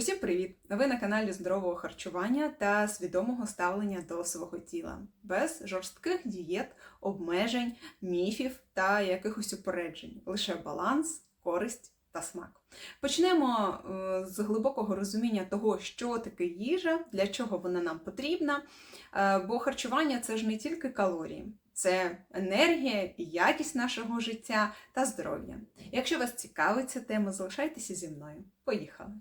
Усім привіт! Ви на каналі здорового харчування та свідомого ставлення до свого тіла, без жорстких дієт, обмежень, міфів та якихось упереджень. Лише баланс, користь та смак. Почнемо е, з глибокого розуміння того, що таке їжа, для чого вона нам потрібна. Е, Бо харчування це ж не тільки калорії, це енергія якість нашого життя та здоров'я. Якщо вас цікавить ця тема, залишайтеся зі мною. Поїхали!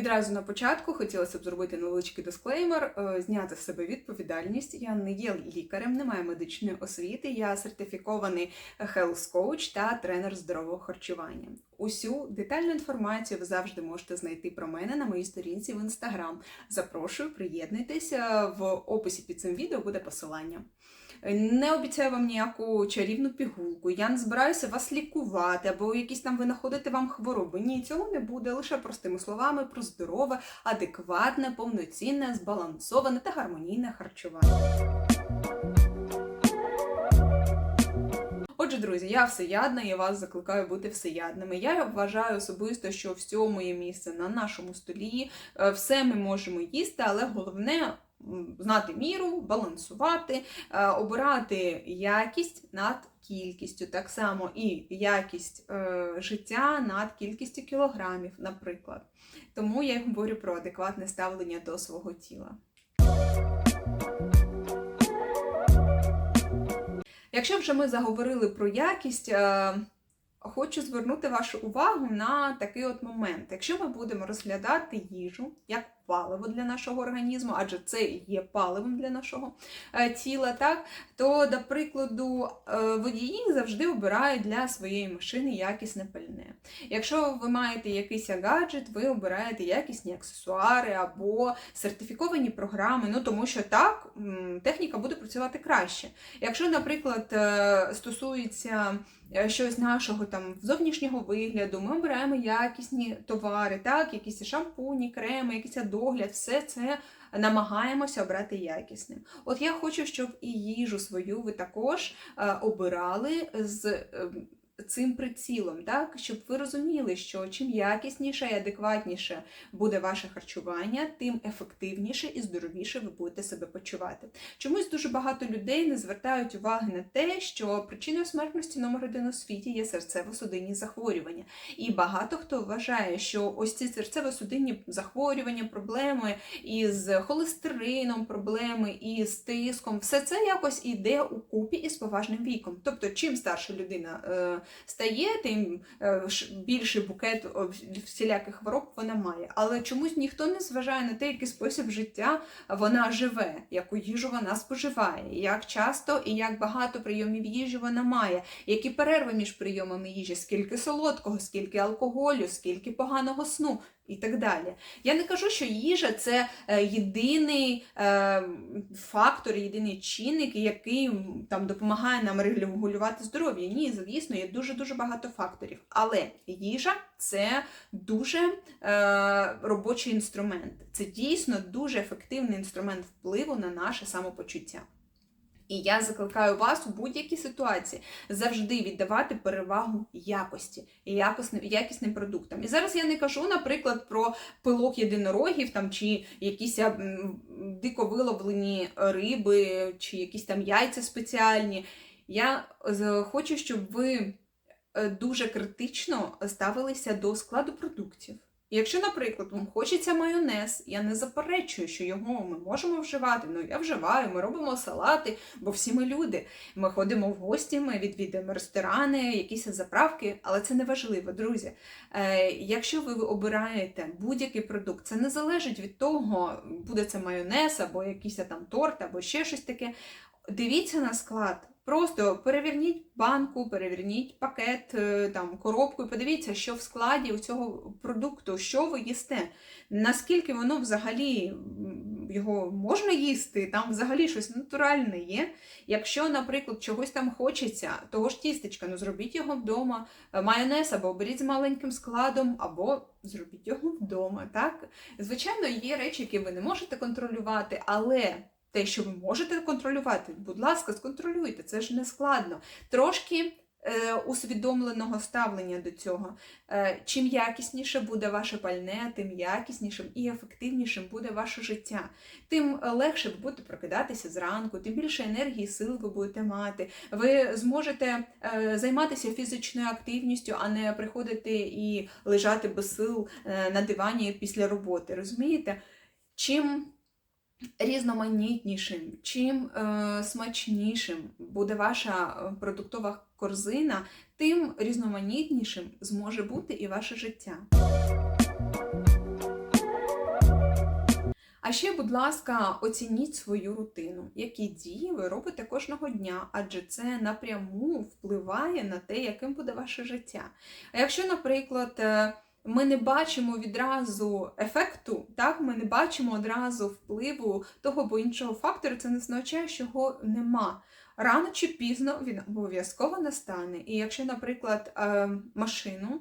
Відразу на початку хотілося б зробити невеличкий дисклеймер, е, зняти з себе відповідальність. Я не є лікарем, не маю медичної освіти. Я сертифікований health coach та тренер здорового харчування. Усю детальну інформацію ви завжди можете знайти про мене на моїй сторінці в інстаграм. Запрошую, приєднуйтеся в описі під цим відео буде посилання. Не обіцяю вам ніяку чарівну пігулку. Я не збираюся вас лікувати або якісь там винаходити вам хвороби. Ні, цього не буде. Лише простими словами про здорове, адекватне, повноцінне, збалансоване та гармонійне харчування. Отже, друзі, я всеядна, я вас закликаю бути всеядними. Я вважаю особисто, що всьому є місце на нашому столі. Е, Все ми можемо їсти, але головне знати міру, балансувати, е, обирати якість над кількістю, так само і якість е, життя над кількістю кілограмів, наприклад. Тому я й говорю про адекватне ставлення до свого тіла. Якщо вже ми заговорили про якість, е, хочу звернути вашу увагу на такий от момент. Якщо ми будемо розглядати їжу як паливо для нашого організму, адже це є паливом для нашого е, тіла, так, то, до прикладу, е, водії завжди обирають для своєї машини якісне пальне. Якщо ви маєте якийсь гаджет, ви обираєте якісні аксесуари або сертифіковані програми, ну тому що так техніка буде працювати краще. Якщо, наприклад, е, стосується щось нашого там зовнішнього вигляду, ми обираємо якісні товари, так, якісь шампуні, креми, якийсь догляд, все це намагаємося обрати якісним. От я хочу, щоб і їжу свою ви також е, обирали з. Цим прицілом, так щоб ви розуміли, що чим якісніше і адекватніше буде ваше харчування, тим ефективніше і здоровіше ви будете себе почувати. Чомусь дуже багато людей не звертають уваги на те, що причиною смертності номер один у світі є серцево-судинні захворювання. І багато хто вважає, що ось ці серцево-судинні захворювання, проблеми із холестерином, проблеми із тиском, все це якось іде у купі із поважним віком. Тобто, чим старша людина е, стає, тим е, більший букет всіляких хвороб вона має. Але чомусь ніхто не зважає на те, який спосіб життя вона живе, яку їжу вона споживає, як часто і як багато прийомів їжі вона має, які перерви між прийомами їжі, скільки солодкого, скільки алкоголю, скільки поганого сну. І так далі. Я не кажу, що їжа це е, єдиний е, фактор, єдиний чинник, який там допомагає нам регулювати здоров'я. Ні, звісно, є дуже дуже багато факторів. Але їжа це дуже е, робочий інструмент. Це дійсно дуже ефективний інструмент впливу на наше самопочуття. І я закликаю вас у будь-якій ситуації завжди віддавати перевагу якості і якісним, якісним продуктам. І зараз я не кажу, наприклад, про пилок єдинорогів там, чи якісь дико виловлені риби, чи якісь там яйця спеціальні. Я хочу, щоб ви е, дуже критично ставилися до складу продуктів. Якщо, наприклад, вам хочеться майонез, я не заперечую, що його ми можемо вживати. Ну я вживаю, ми робимо салати, бо всі ми люди. Ми ходимо в гості, ми відвідуємо ресторани, якісь заправки, але це не важливо, друзі. Е, якщо ви обираєте будь-який продукт, це не залежить від того, буде це майонез або якийсь там торт, або ще щось таке. Дивіться на склад. Просто переверніть банку, переверніть пакет, е, там, коробку і подивіться, що в складі у цього продукту, що ви їсте, наскільки воно взагалі його можна їсти, там взагалі щось натуральне є. Якщо, наприклад, чогось там хочеться, того ж тістечка, ну зробіть його вдома, Е, майонез або беріть з маленьким складом, або зробіть його вдома. Так? Звичайно, є речі, які ви не можете контролювати, але те, що ви можете контролювати, будь ласка, сконтролюйте, це ж не складно. Трошки е, усвідомленого ставлення до цього. Е, чим якісніше буде ваше пальне, тим якіснішим і ефективнішим буде ваше життя. Тим легше ви будете прокидатися зранку, тим більше енергії і сил ви будете мати. Ви зможете е, займатися фізичною активністю, а не приходити і лежати без сил е, на дивані після роботи. Розумієте? Чим різноманітнішим, чим е, смачнішим буде ваша е, продуктова корзина, тим різноманітнішим зможе бути і ваше життя. А ще, будь ласка, оцініть свою рутину, які дії ви робите кожного дня, адже це напряму впливає на те, яким буде ваше життя. А якщо, наприклад, е, ми не бачимо відразу ефекту, так, ми не бачимо одразу впливу того або іншого фактору, це не означає, що його нема. Рано чи пізно він обов'язково настане. І якщо, наприклад, е, машину,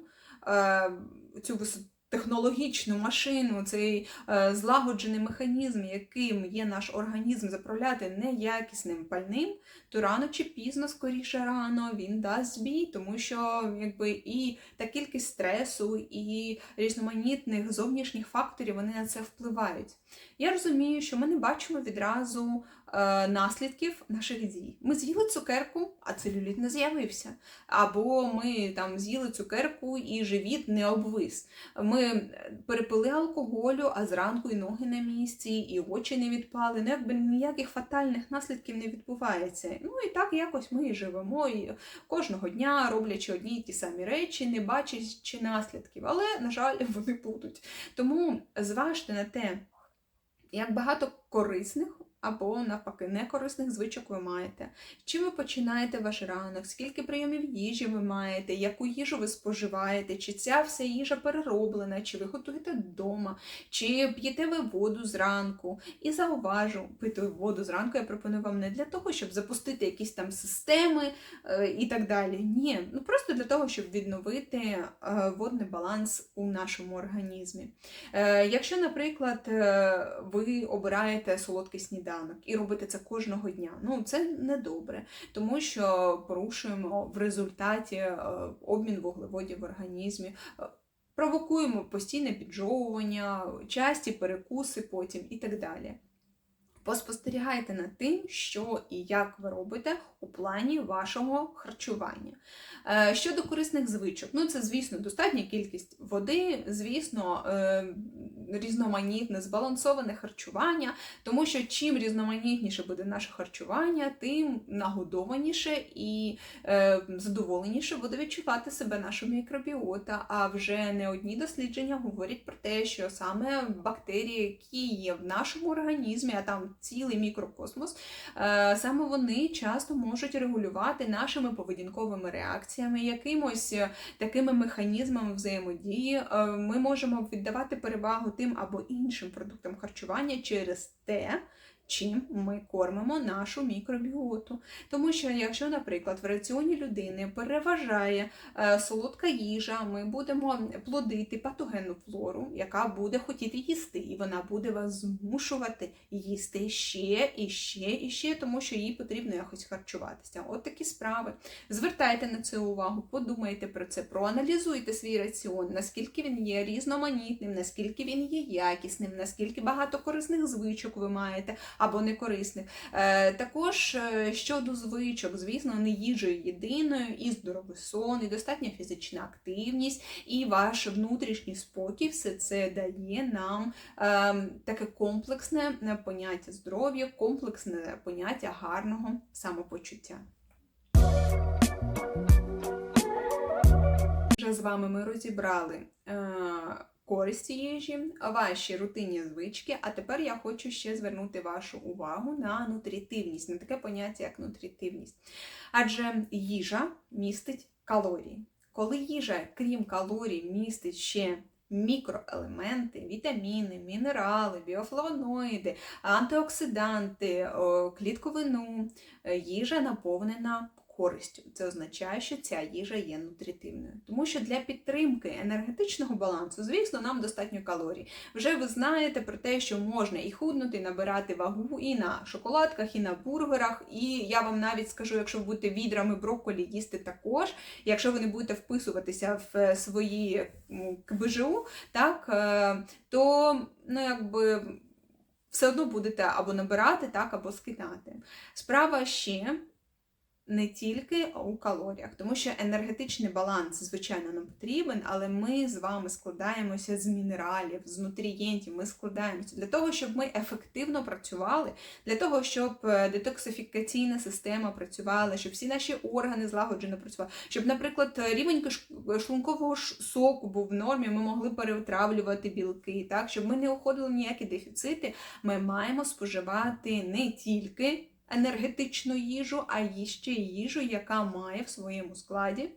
цю цю технологічну машину, цей е, злагоджений механізм, яким є наш організм заправляти неякісним пальним, то рано чи пізно, скоріше рано, він дасть збій, тому що якби і та кількість стресу, і різноманітних зовнішніх факторів вони на це впливають. Я розумію, що ми не бачимо відразу е, наслідків наших дій. Ми з'їли цукерку, а целюліт не з'явився. Або ми там з'їли цукерку і живіт не обвис. Ми перепили алкоголю, а зранку і ноги на місці, і очі не відпали. Ну, якби ніяких фатальних наслідків не відбувається. Ну і так якось ми і живемо і кожного дня, роблячи одні й ті самі речі, не бачачи наслідків. Але, на жаль, вони будуть. Тому зважте на те, як багато корисних або, навпаки, некорисних звичок ви маєте. Чим ви починаєте ваш ранок, скільки прийомів їжі ви маєте, яку їжу ви споживаєте, чи ця вся їжа перероблена, чи ви готуєте вдома, чи п'єте ви воду зранку. І зауважу, пити воду зранку я пропоную вам не для того, щоб запустити якісь там системи е, і так далі. Ні, ну просто для того, щоб відновити е, водний баланс у нашому організмі. Е, якщо, наприклад, ви обираєте солодкий сніданок, сніданок і робити це кожного дня. Ну це не добре, тому що порушуємо в результаті е, обмін вуглеводів в організмі. Е, провокуємо постійне піджовування, часті перекуси потім і так далі. Поспостерігайте над тим, що і як ви робите у плані вашого харчування. Е, щодо корисних звичок, ну це, звісно, достатня кількість води, звісно, різноманітне, збалансоване харчування, тому що чим різноманітніше буде наше харчування, тим нагодованіше і е, задоволеніше буде відчувати себе наша мікробіота. А вже не одні дослідження говорять про те, що саме бактерії, які є в нашому організмі, а там цілий мікрокосмос, саме вони часто можуть регулювати нашими поведінковими реакціями, якимось е, такими механізмами взаємодії. Е, ми можемо віддавати перевагу тим або іншим продуктам харчування через те, чим ми кормимо нашу мікробіоту. Тому що, якщо, наприклад, в раціоні людини переважає е, солодка їжа, ми будемо плодити патогенну флору, яка буде хотіти їсти, і вона буде вас змушувати їсти ще і ще і ще, тому що їй потрібно якось харчуватися. От такі справи. Звертайте на це увагу, подумайте про це, проаналізуйте свій раціон, наскільки він є різноманітним, наскільки він є якісним, наскільки багато корисних звичок ви маєте або некорисних. Е, також е, щодо звичок, звісно, не їжею єдиною, і здоровий сон, і достатня фізична активність, і ваш внутрішній спокій, все це дає нам ем, таке комплексне поняття здоров'я, комплексне поняття гарного самопочуття. Вже з вами ми розібрали користі їжі, ваші рутинні звички. А тепер я хочу ще звернути вашу увагу на нутрітивність, на таке поняття, як нутрітивність. Адже їжа містить калорії. Коли їжа, крім калорій, містить ще мікроелементи, вітаміни, мінерали, біофлавоноїди, антиоксиданти, клітковину, е, їжа наповнена користю. Це означає, що ця їжа є нутритивною. Тому що для підтримки енергетичного балансу, звісно, нам достатньо калорій. Вже ви знаєте про те, що можна і худнути, і набирати вагу і на шоколадках, і на бургерах. І я вам навіть скажу, якщо ви будете відрами брокколі їсти також, якщо ви не будете вписуватися в свої КБЖУ, так, е, то ну, якби. Все одно будете або набирати, так, або скидати. Справа ще не тільки у калоріях, тому що енергетичний баланс, звичайно, нам потрібен, але ми з вами складаємося з мінералів, з нутрієнтів. Ми складаємося для того, щоб ми ефективно працювали, для того, щоб е, детоксифікаційна система працювала, щоб всі наші органи злагоджено працювали, щоб, наприклад, рівень шлункового соку був в нормі, ми могли перетравлювати білки, так, щоб ми не уходили в ніякі дефіцити, ми маємо споживати не тільки енергетичну їжу, а й ще їжу, яка має в своєму складі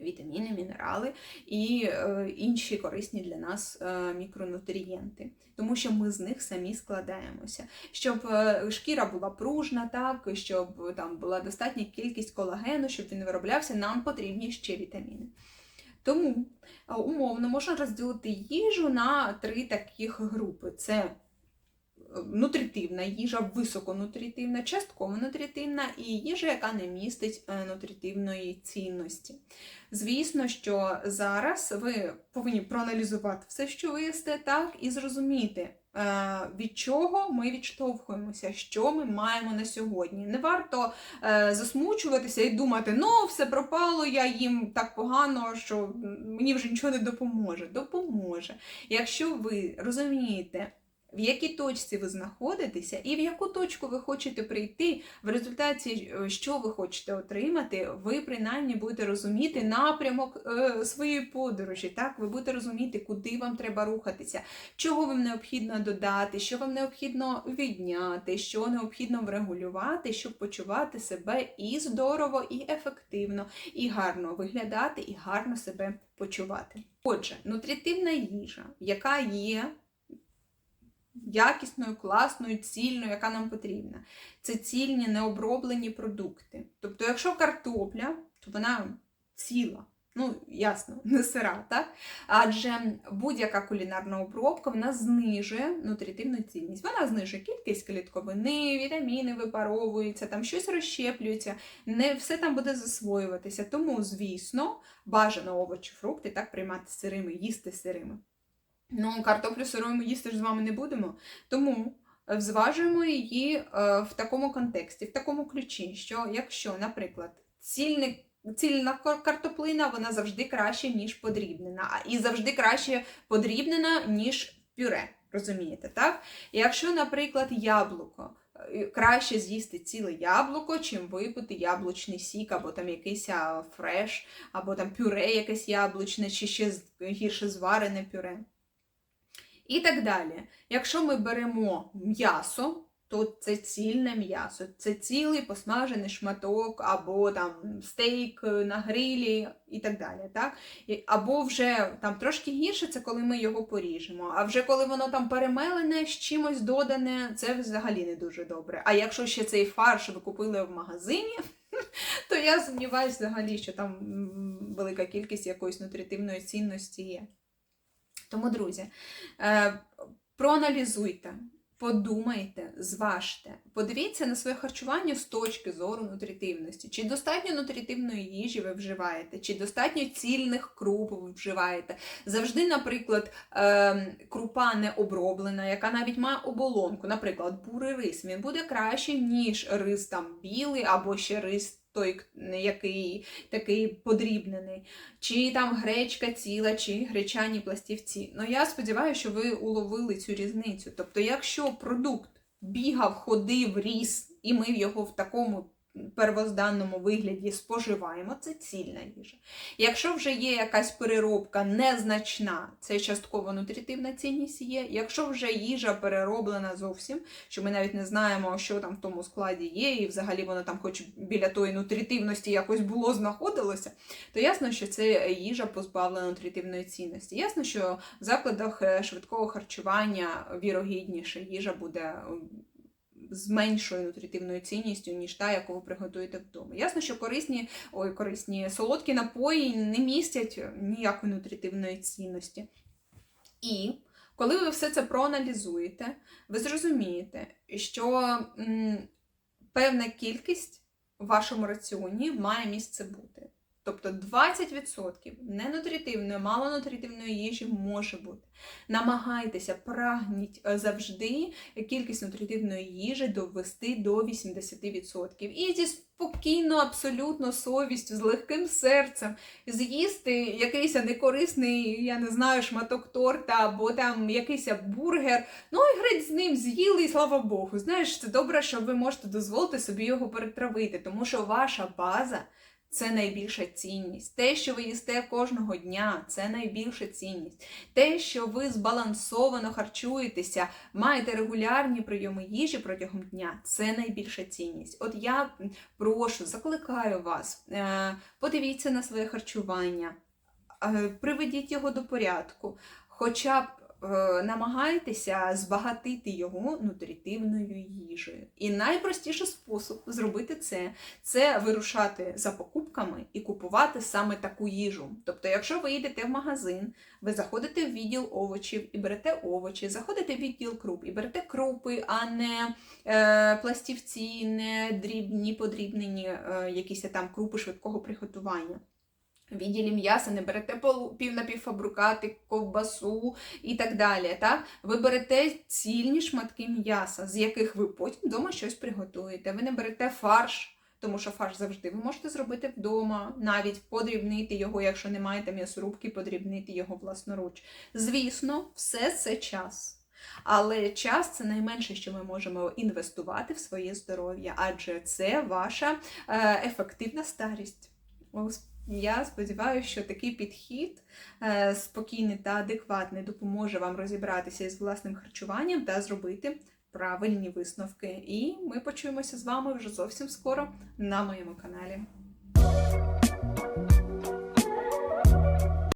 вітаміни, мінерали і е, інші корисні для нас е, мікронутрієнти, тому що ми з них самі складаємося. Щоб е, шкіра була пружна, так щоб там була достатня кількість колагену, щоб він вироблявся, нам потрібні ще вітаміни. Тому умовно можна розділити їжу на три таких групи: це нутритивна їжа, високонутритивна, частково нутритивна і їжа, яка не містить е, нутритивної цінності. Звісно, що зараз ви повинні проаналізувати все, що ви їсте, так, і зрозуміти, е, від чого ми відштовхуємося, що ми маємо на сьогодні. Не варто е, засмучуватися і думати, ну, все пропало, я їм так погано, що мені вже нічого не допоможе. Допоможе. Якщо ви розумієте, в якій точці ви знаходитеся, і в яку точку ви хочете прийти, в результаті, е, що ви хочете отримати, ви принаймні будете розуміти напрямок е, своєї подорожі. Так, ви будете розуміти, куди вам треба рухатися, чого вам необхідно додати, що вам необхідно відняти, що необхідно врегулювати, щоб почувати себе і здорово, і ефективно, і гарно виглядати, і гарно себе почувати. Отже, нутритивна їжа, яка є якісною, класною, цільною, яка нам потрібна. Це цільні необроблені продукти. Тобто, якщо картопля, то вона ціла. Ну, ясно, не сира, так? Адже будь-яка кулінарна обробка вона знижує нутритивну цінність. Вона знижує кількість клітковини, вітаміни випаровуються, там щось розщеплюється, не все там буде засвоюватися. Тому, звісно, бажано овочі, фрукти так приймати сирими, їсти сирими. Ну, картоплю сирою ми їсти ж з вами не будемо. Тому е, зважуємо її е, в такому контексті, в такому ключі, що якщо, наприклад, цільний, цільна картоплина, вона завжди краще, ніж подрібнена, і завжди краще подрібнена, ніж пюре. Розумієте, так? Якщо, наприклад, яблуко. е, Краще з'їсти ціле яблуко, чим випити яблучний сік, або там якийсь фреш, або там пюре якесь яблучне, чи ще гірше зварене пюре. І так далі. Якщо ми беремо м'ясо, то це цільне м'ясо, це цілий посмажений шматок, або там стейк на грилі і так далі. Так? Або вже там трошки гірше, це коли ми його поріжемо. А вже коли воно там перемелене, з чимось додане, це взагалі не дуже добре. А якщо ще цей фарш ви купили в магазині, то я сумніваюся взагалі, що там велика кількість якоїсь нутритивної цінності є. Тому, друзі, е, проаналізуйте, подумайте, зважте, подивіться на своє харчування з точки зору нутритивності. Чи достатньо нутритивної їжі ви вживаєте, чи достатньо цільних круп ви вживаєте. Завжди, наприклад, е, крупа не оброблена, яка навіть має оболонку, наприклад, бурий рис, він буде краще, ніж рис там білий або ще рис. Той, який такий подрібнений, чи там гречка ціла, чи гречані пластівці. Ну я сподіваюся, що ви уловили цю різницю. Тобто, якщо продукт бігав, ходив, ріс, і ми його в такому первозданному вигляді споживаємо, це цільна їжа. Якщо вже є якась переробка незначна, це частково нутритивна цінність є. Якщо вже їжа перероблена зовсім, що ми навіть не знаємо, що там в тому складі є, і взагалі воно там, хоч біля тої нутритивності якось було, знаходилося, то ясно, що це їжа позбавлена нутритивної цінності. Ясно, що в закладах е, швидкого харчування вірогідніше їжа буде з меншою нутритивною цінністю, ніж та, яку ви приготуєте вдома. Ясно, що корисні, ой, корисні солодкі напої не містять ніякої нутритивної цінності. І коли ви все це проаналізуєте, ви зрозумієте, що певна кількість в вашому раціоні має місце бути. Тобто 20% ненутритивної, малонутритивної їжі може бути. Намагайтеся, прагніть е, завжди кількість нутритивної їжі довести до 80%. І зі спокійно, абсолютно совістю, з легким серцем з'їсти якийсь некорисний, я не знаю, шматок торта або там якийсь бургер. Ну і греть з ним з'їли, і слава Богу. Знаєш, це добре, що ви можете дозволити собі його перетравити, тому що ваша база. Це найбільша цінність. Те, що ви їсте кожного дня, це найбільша цінність. Те, що ви збалансовано харчуєтеся, маєте регулярні прийоми їжі протягом дня, це найбільша цінність. От я прошу, закликаю вас, е, подивіться на своє харчування, е, приведіть його до порядку, хоча б намагайтеся збагатити його нутритивною їжею. І найпростіший спосіб зробити це це вирушати за покупками і купувати саме таку їжу. Тобто, якщо ви йдете в магазин, ви заходите в відділ овочів і берете овочі, заходите в відділ круп і берете крупи, а не е, пластівці, не дрібні, подрібнені е, якісь там крупи швидкого приготування. Відділі м'яса не берете півнапівфабрикати, ковбасу і так далі. Так? Ви берете цільні шматки м'яса, з яких ви потім вдома щось приготуєте. Ви не берете фарш, тому що фарш завжди ви можете зробити вдома, навіть подрібнити його, якщо не маєте м'ясорубки, подрібнити його власноруч. Звісно, все це час. Але час це найменше, що ми можемо інвестувати в своє здоров'я, адже це ваша е, ефективна старість. Я сподіваюся, що такий підхід е, спокійний та адекватний допоможе вам розібратися із власним харчуванням та зробити правильні висновки. І ми почуємося з вами вже зовсім скоро на моєму каналі.